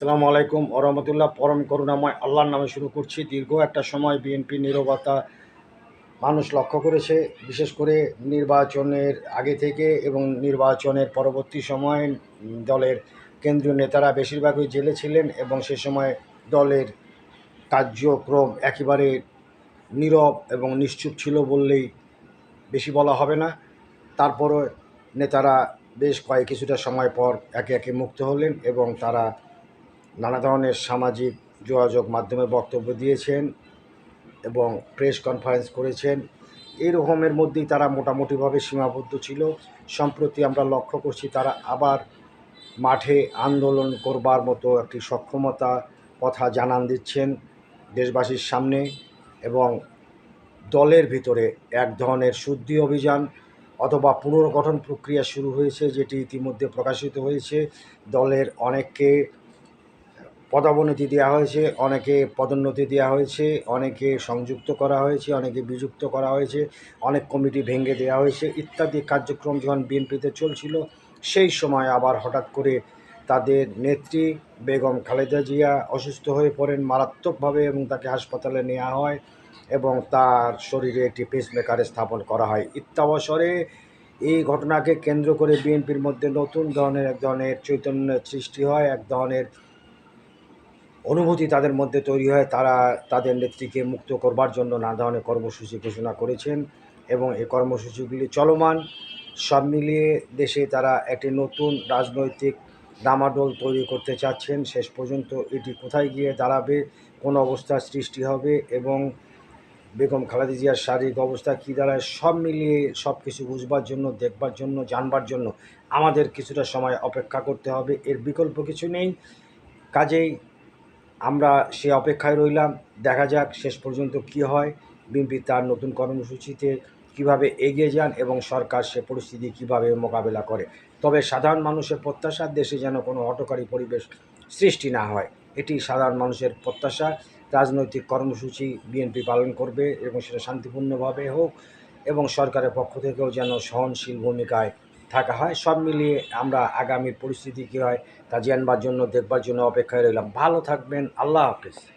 আসসালামু আলাইকুম। ওরহমতুল্লাহ, পরম করুণাময় আল্লাহর নামে শুরু করছি। দীর্ঘ একটা সময় বিএনপি নীরবতা মানুষ লক্ষ্য করেছে, বিশেষ করে নির্বাচনের আগে থেকে এবং নির্বাচনের পরবর্তী সময়ে দলের কেন্দ্রীয় নেতারা বেশিরভাগই জেলে ছিলেন এবং সে সময় দলের কার্যক্রম একেবারে নীরব এবং নিশ্চুপ ছিল বললেই বেশি বলা হবে না। তারপরও নেতারা বেশ কয়েক কিছুটা সময় পর একে একে মুক্ত হলেন এবং তারা নানা ধরনের সামাজিক যোগাযোগ মাধ্যমে বক্তব্য দিয়েছেন এবং প্রেস কনফারেন্স করেছেন। এই রকমের মধ্যেই তারা মোটামুটিভাবে সীমাবদ্ধ ছিল। সম্প্রতি আমরা লক্ষ্য করছি তারা আবার মাঠে আন্দোলন করবার মতো একটি সক্ষমতা, কথা জানান দিচ্ছেন দেশবাসীর সামনে এবং দলের ভিতরে এক ধরনের শুদ্ধি অভিযান অথবা পুনর্গঠন প্রক্রিয়া শুরু হয়েছে, যেটি ইতিমধ্যে প্রকাশিত হয়েছে। দলের অনেককে পদোন্নতি দেওয়া হয়েছে, অনেকে পদোন্নতি দেওয়া হয়েছে, অনেকে সংযুক্ত করা হয়েছে, অনেকে বিযুক্ত করা হয়েছে, অনেক কমিটি ভেঙে দেওয়া হয়েছে, ইত্যাদি কার্যক্রম যখন বিএনপিতে চলছিল, সেই সময় আবার হঠাৎ করে তাদের নেত্রী বেগম খালেদা জিয়া অসুস্থ হয়ে পড়েন মারাত্মকভাবে এবং তাকে হাসপাতালে নেওয়া হয় এবং তার শরীরে একটি পেসমেকার স্থাপন করা হয়। ইত্যাবসরে এই ঘটনাকে কেন্দ্র করে বিএনপির মধ্যে নতুন ধরনের এক ধরনের চৈতন্যের সৃষ্টি হয়, এক ধরনের অনুভূতি তাদের মধ্যে তৈরি হয়। তারা তাদের নেত্রীকে মুক্ত করবার জন্য নানা ধরনের কর্মসূচি ঘোষণা করেছেন এবং এই কর্মসূচিগুলি চলমান। সব মিলিয়ে দেশে তারা একটি নতুন রাজনৈতিক ডামাডোল তৈরি করতে চাচ্ছেন। শেষ পর্যন্ত এটি কোথায় গিয়ে দাঁড়াবে, কোন অবস্থার সৃষ্টি হবে এবং বেগম খালেদা জিয়ার শারীরিক অবস্থা কী দাঁড়ায়, সব মিলিয়ে সব কিছু বুঝবার জন্য, দেখবার জন্য, জানবার জন্য আমাদের কিছুটা সময় অপেক্ষা করতে হবে। এর বিকল্প কিছু নেই। কাজেই আমরা সে অপেক্ষায় রইলাম। দেখা যাক শেষ পর্যন্ত কি হয়। বিএনপি তার নতুন কর্মসূচিতে কীভাবে এগিয়ে যান এবং সরকার সে পরিস্থিতি কীভাবে মোকাবেলা করে। তবে সাধারণ মানুষের প্রত্যাশা দেশে যেন কোনো হটকারী পরিবেশ সৃষ্টি না হয়, এটি সাধারণ মানুষের প্রত্যাশা। রাজনৈতিক কর্মসূচি বিএনপি পালন করবে এবং সেটা শান্তিপূর্ণভাবে হোক এবং সরকারের পক্ষ থেকেও যেন সহনশীল ভূমিকায় থাকা হয়। সব মিলিয়ে আমরা আগামীর পরিস্থিতি কী হয়, তা জানবার জন্য, দেখবার জন্য অপেক্ষায় রইলাম। ভালো থাকবেন। আল্লাহ হাফেজ।